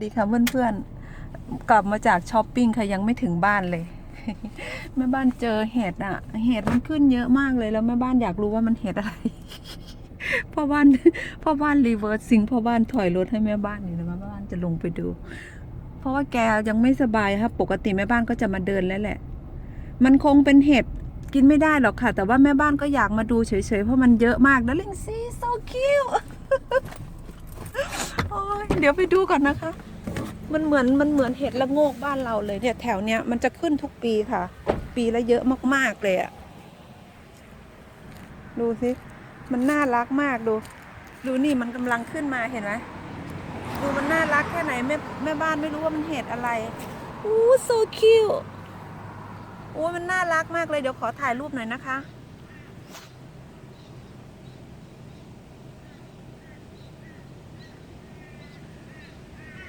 ดีค่ะเพื่อนๆ กลับมาจากช้อปปิ้งค่ะยังไม่ถึงบ้านเลย แม่บ้านเจอเห็ดอะ เห็ดมันขึ้นเยอะมากเลยแล้วแม่บ้านอยากรู้ว่ามันเห็ดอะไร พ่อบ้านพ่อบ้านรีเวิร์สซิงพ่อบ้านถอยรถให้แม่บ้านอยู่นะแม่บ้านจะลงไปดู เพราะว่าแกยังไม่สบายครับปกติแม่บ้านก็จะมาเดินแล้วแหละ มันคงเป็นเห็ดกินไม่ได้หรอกค่ะ แต่ว่าแม่บ้านก็อยากมาดูเฉยๆ เพราะมันเยอะมากนะลิงซี่ so cute เดี๋ยวไปดูก่อนนะคะ มันเหมือนมันเหมือนเห็ดละโงกบ้านเราเลยเนี่ยแถวเนี้ยมันจะขึ้นทุกปีค่ะ ปีละเยอะมาก ๆ เลยอะดูสิมันน่ารักมากดู ดูนี่มันกำลังขึ้นมาเห็นไหมดูมันน่ารักแค่ไหนแม่แม่บ้านไม่รู้ว่ามันเห็ดอะไรอู้ so cute โอ้ยมันน่ารักมากเลยเดี๋ยวขอถ่ายรูปหน่อยนะคะ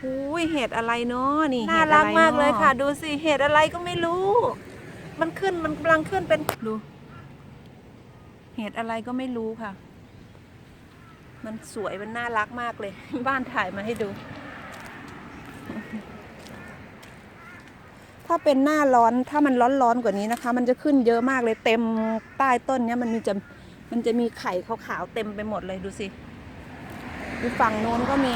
อุ้ยเห็ดอะไรเนาะนี่น่ารักมากเลยค่ะ ดูสิเห็ดอะไรก็ไม่รู้ มันขึ้นมันกำลังขึ้นเป็นดู เห็ดอะไรก็ไม่รู้ค่ะ มันสวยมันน่ารักมากเลย บ้านถ่ายมาให้ดู ถ้าเป็นหน้าร้อนถ้ามันร้อนร้อนๆกว่านี้นะคะ มันจะขึ้นเยอะมากเลยเต็มใต้ต้นเนี้ยมันมีจะมันจะมีไข่ขาวๆเต็มไปหมดเลยดูสิดูฝั่งโน้นก็มี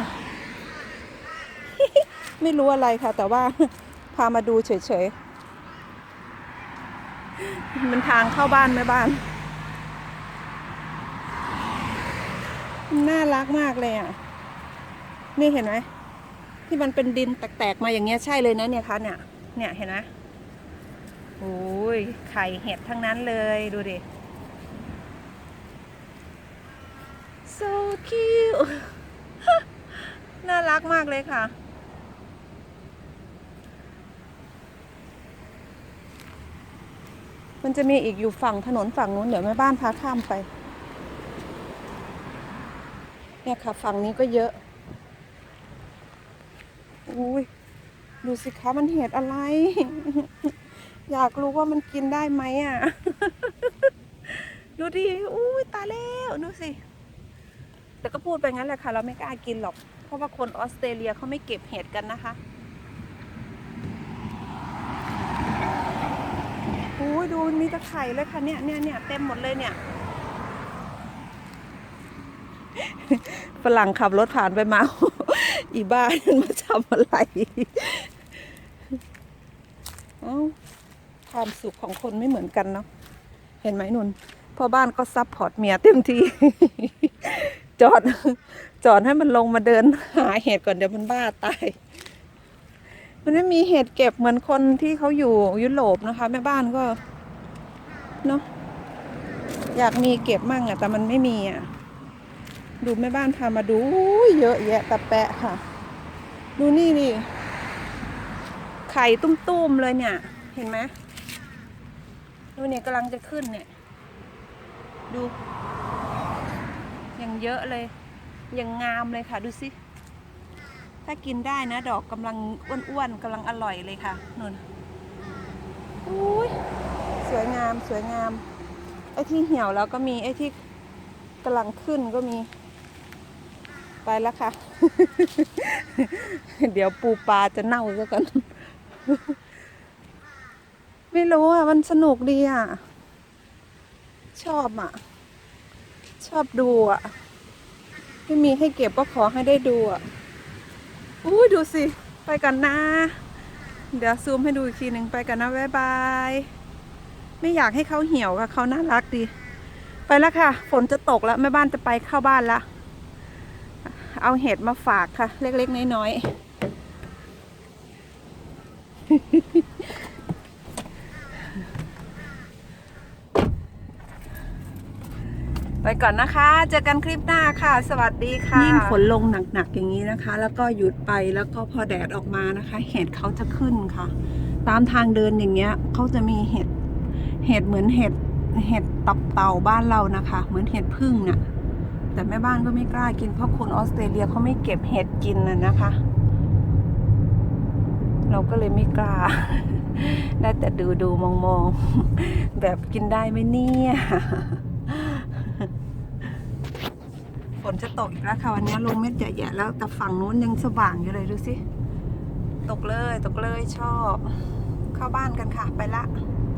ไม่รู้อะไรค่ะ แต่ว่าพามาดูเฉยๆ มันทางเข้าบ้านแม่บ้าน น่ารักมากเลยอะ นี่เห็นไหมที่มันเป็นดินแตกๆมาอย่างเงี้ยใช่เลยนะเนี่ยคะเนี่ย เนี่ยเห็นไหมโอ้ยไข่เห็ดทั้งนั้นเลยดูดิ so cute น่ารักมากเลยค่ะ มันจะมีอีกอยู่ฝั่งถนนฝั่งนู้นเดี๋ยวแม่บ้านพาข้ามไป เนี่ยค่ะ ฝั่งนี้ก็เยอะ อุ้ยดูสิคะมันเห็ดอะไร อยากรู้ว่ามันกินได้ไหมอะ ดูดิอุ้ยตายแล้วดูสิ แต่ก็พูดไปงั้นแหละค่ะ เราไม่กล้ากินหรอก เพราะว่าคนออสเตรเลียเขาไม่เก็บเห็ดกันนะคะ อุ้ยดูมีตะไคร่เลยค่ะเนี่ยเนี่ยเนี่ยเต็มหมดเลยเนี่ยฝรั่งขับรถผ่านไปมา อีบ้านมาทำอะไรเอ้าความสุขของคนไม่เหมือนกันเนาะเห็นไหมนุนพ่อบ้านก็ซับพอร์ตเมียเต็มที่จอด จอดให้มันลงมาเดินหาเห็ดก่อนเดี๋ยวมันบ้าตาย มันไม่มีเห็ดเก็บเหมือนคนที่เขาอยู่ยุโรปนะคะ แม่บ้านก็ เนาะอยากมีเก็บมั่งอะแต่มันไม่มีอะดูแม่บ้านพามาดู เยอะแยะตะแปะค่ะ ดูนี่ดิไข่ตุ้มๆเลยเนี่ย เห็นไหมดูเนี่ยกำลังจะขึ้นเนี่ย ดูยังเยอะเลยยังงามเลยค่ะดูสิ ถ้ากินได้นะดอกกำลังอ้วนๆกำลังอร่อยเลยค่ะนุ่นอุ้ย สวยงามสวยงาม ไอ้ที่เหี่ยวแล้วก็มีไอ้ที่กำลังขึ้นก็มี ไปแล้วค่ะ เดี๋ยวปูปลาจะเน่าซะกันไม่รู้อะ มันสนุกดีอะ ชอบอะ ชอบดูอะไม่มีให้เก็บก็ขอให้ได้ดูอะอุ้ดูสิ ไปกันนะ เดี๋ยวซูมให้ดูอีกทีหนึ่งไปกันนะ บ๊ายบาย ไม่อยากให้เขาเหี่ยวค่ะเขาน่ารักดี ไปแล้วค่ะ ฝนจะตกแล้วแม่บ้านจะไปเข้าบ้านละเอาเห็ดมาฝากค่ะ เล็กๆน้อยๆไปก่อนนะคะ เจอกันคลิปหน้าค่ะ สวัสดีค่ะยิ่งฝนลงหนักๆอย่างนี้นะคะ แล้วก็หยุดไปแล้วก็พอแดดออกมานะคะ เห็ดเขาจะขึ้นค่ะ ตามทางเดินอย่างเงี้ยเขาจะมีเห็ด เห็ดเหมือนเห็ดเห็ดตับเต่าบ้านเรานะคะ เหมือนเห็ดพึ่งน่ะ แต่แม่บ้านก็ไม่กล้ากินเพราะคนออสเตรเลียเขาไม่เก็บเห็ดกินน่ะนะคะ เราก็เลยไม่กล้า ได้แต่ดูดูมองมองๆแบบกินได้ไหมเนี่ยฝนจะตกอีกแล้วค่ะวันนี้ลงเม็ดใหญ่ๆแล้วแต่ฝั่งนู้นยังสว่างอยู่เลยดูสิ ตกเลย ตกเลยชอบ เข้าบ้านกันค่ะ ไปละ